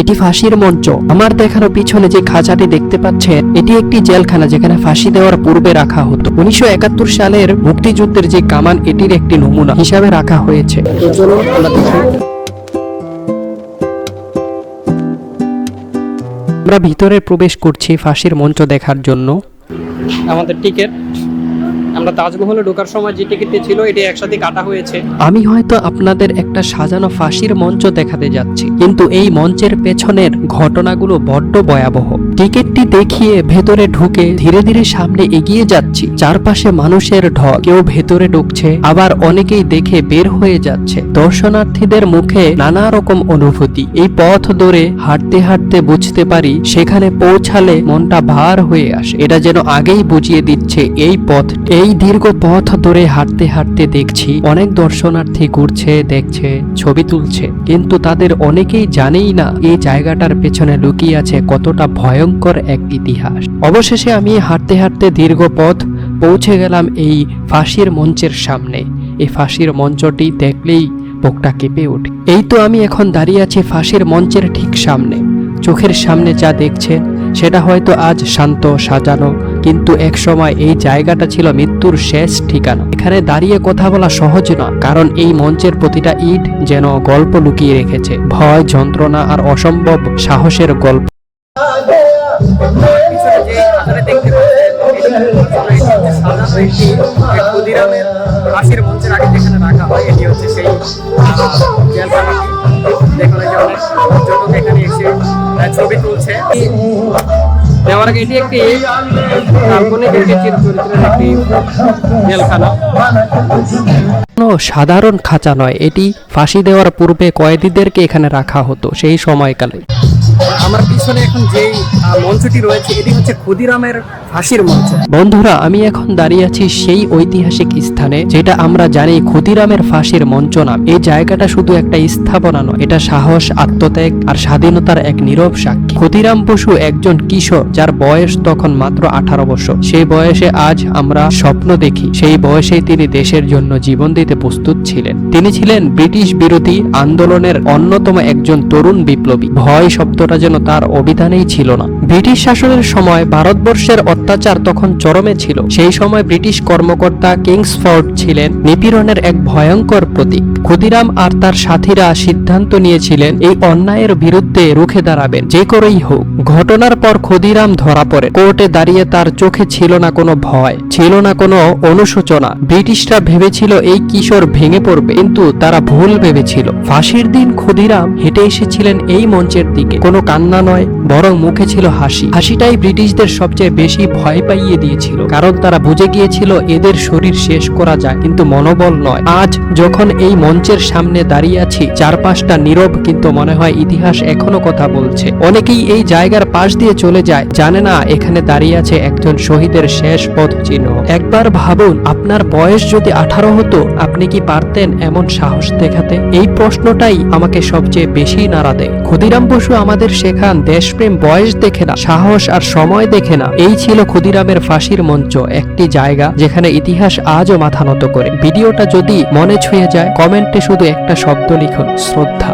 এটি ফাঁসির মঞ্চ। আমার দেখানো পিছনে যে খাঁচাটি দেখতে পাচ্ছেন, এটি একটি জেলখানা যেখানে ফাঁসি দেওয়ার পূর্বে রাখা হতো। উনিশশো একাত্তর সালের মুক্তিযুদ্ধের যে কামান, এটির একটি নমুনা হিসাবে রাখা হয়েছে। আমরা ভিতরে প্রবেশ করছি ফাঁসির মঞ্চ দেখার জন্য। আমাদের টিকিট আমরা তাজমহলে ঢোকার সময় যে টিকিটটি ছিল, এটি একসাথে কাটা হয়েছে। আমি হয়তো আপনাদের একটা সাজানো ফাঁসির মঞ্চ দেখাতে যাচ্ছি, কিন্তু এই মঞ্চের পেছনের ঘটনাগুলো বড্ড ভয়াবহ। টিকিটটি দেখিয়ে ভেতরে ঢুকে ধীরে ধীরে সামনে এগিয়ে যাচ্ছি, চারপাশে মানুষের ঢল। কেউ ভেতরে ঢুকছে, আবার অনেকেই দেখে বের হয়ে যাচ্ছে। দর্শনার্থীদের মুখে নানা রকম অনুভূতি। এই পথ ধরে হাঁটতে হাঁটতে বুঝতে পারি, সেখানে পৌঁছালে মনটা ভার হয়ে আসে। এটা যেন আগেই বুঝিয়ে দিচ্ছে এই পথ, এই দীর্ঘ পথ ধরে হাঁটতে হাঁটতে দেখছি, অনেক দর্শনার্থী ঘুরছে, দেখছে, ছবি তুলছে। কিন্তু তাদের অনেকেই জানেই না এই জায়গাটার পেছনে লুকিয়ে আছে কতটা ভয়ঙ্কর এক ইতিহাস। অবশেষে আমি হাঁটতে হাঁটতে দীর্ঘ পথ পৌঁছে গেলাম এই ফাঁসির মঞ্চের সামনে। এই ফাঁসির মঞ্চটি দেখলেই বুকটা কেঁপে ওঠে। এই তো আমি এখন দাঁড়িয়ে আছি ফাঁসির মঞ্চের ঠিক সামনে। চোখের সামনে যা দেখছেন, সেটা হয়তো আজ শান্ত, সাজানো কিন্তু এক সময় এই জায়গাটা ছিল মৃত্যুর শেষ ঠিকানা। এখানে দাঁড়িয়ে কথা বলা সহজ না কারণ এই মঞ্চের প্রতিটা ইট যেন গল্প লুকিয়ে রেখেছে। ভয়, যন্ত্রণা আর অসম্ভব সাহসের গল্প। ছবি তুলছে। দেওয়ার এটি একটি কাল্পনিক একটি একটি জেলখানা। সাধারণ খাঁচা নয়, এটি ফাঁসি দেওয়ার পূর্বে কয়েদিদেরকে এখানে রাখা হতো সেই সময়কালে। আমার পিছনে এখন আহ, মঞ্চটি রয়েছে এটি হচ্ছে ক্ষুদিরামের ফাঁসির মঞ্চ। বন্ধুরা আমি এখন দাঁড়িয়ে আছি সেই ঐতিহাসিক স্থানে যেটা আমরা জানি ক্ষুদিরামের ফাঁসির মঞ্চ নাম। এই জায়গাটা শুধু একটা স্থাপনা নয় এটা সাহস আত্মত্যাগ আর স্বাধীনতার এক নীরব সাক্ষী। ক্ষুদিরাম বসু একজন কিশোর যার বয়স তখন মাত্র আঠারো বছর। সেই বয়সে আজ আমরা স্বপ্ন দেখি সেই বয়সেই তিনি দেশের জন্য জীবন দিতে প্রস্তুত ছিলেন। তিনি ছিলেন ব্রিটিশ বিরোধী আন্দোলনের অন্যতম একজন তরুণ বিপ্লবী। ভয় শব্দটা যেন তার অভিধানেই ছিল না। ব্রিটিশ শাসনের সময় ভারতবর্ষের অত্যাচার তখন চরমে ছিল। সেই সময় ব্রিটিশ কর্মকর্তা কিংসফোর্ড ছিলেন নিপীড়নের এক ভয়ঙ্কর প্রতীক। ক্ষুদিরাম আর তার সাথীরা সিদ্ধান্ত নিয়েছিলেন, এই অন্যায়ের বিরুদ্ধে রুখে দাঁড়াবেন, যে করেই হোক। ঘটনার পর ক্ষুদিরাম ধরা পড়ে। কোর্টে দাঁড়িয়ে তার চোখে ছিল না কোনো ভয়, ছিল না কোনো অনুশোচনা। ব্রিটিশরা ভেবেছিল এই কিশোর ভেঙে পড়বে, কিন্তু তারা ভুল ভেবেছিল। ফাঁসির দিন ক্ষুদিরাম হেঁটে এসেছিলেন এই মঞ্চের দিকে। কোনো কান্না নয়, বরং মুখে ছিল হাসি। হাসিটাই ব্রিটিশদের সবচেয়ে বেশি ভয় পাইয়ে দিয়েছিল, কারণ তারা বুঝে গিয়েছিল এদের শরীর শেষ করা যায়, কিন্তু মনোবল নয়। আজ যখন এই মঞ্চের সামনে দাঁড়িয়ে আছি, চারপাশটা নীরব, কিন্তু মনে হয় ইতিহাস এখনও কথা বলছে। অনেকেই এই জায়গার পাশ দিয়ে চলে যায়, জানে না এখানে দাঁড়িয়ে আছে একজন শহীদের শেষ পথ চিহ্ন একবার ভাবুন, আপনার বয়স যদি আঠারো হতো, আপনি কি পারতেন এমন সাহস দেখাতে? এই প্রশ্নটাই আমাকে সবচেয়ে বেশি নাড়া দেয়। ক্ষুদিরাম বসু আমাদের শেখান দেশপ্রেম বয়স দেখে না, সাহস আর সময় দেখে না। এই ছিল ক্ষুদিরামের ফাঁসির মঞ্চ, একটি জায়গা যেখানে ইতিহাস আজও মাথা নত করে। ভিডিওটা যদি মনে ছুঁয়ে যায়, কমেন্টে শুধু একটা শব্দ লিখুন, শ্রদ্ধা।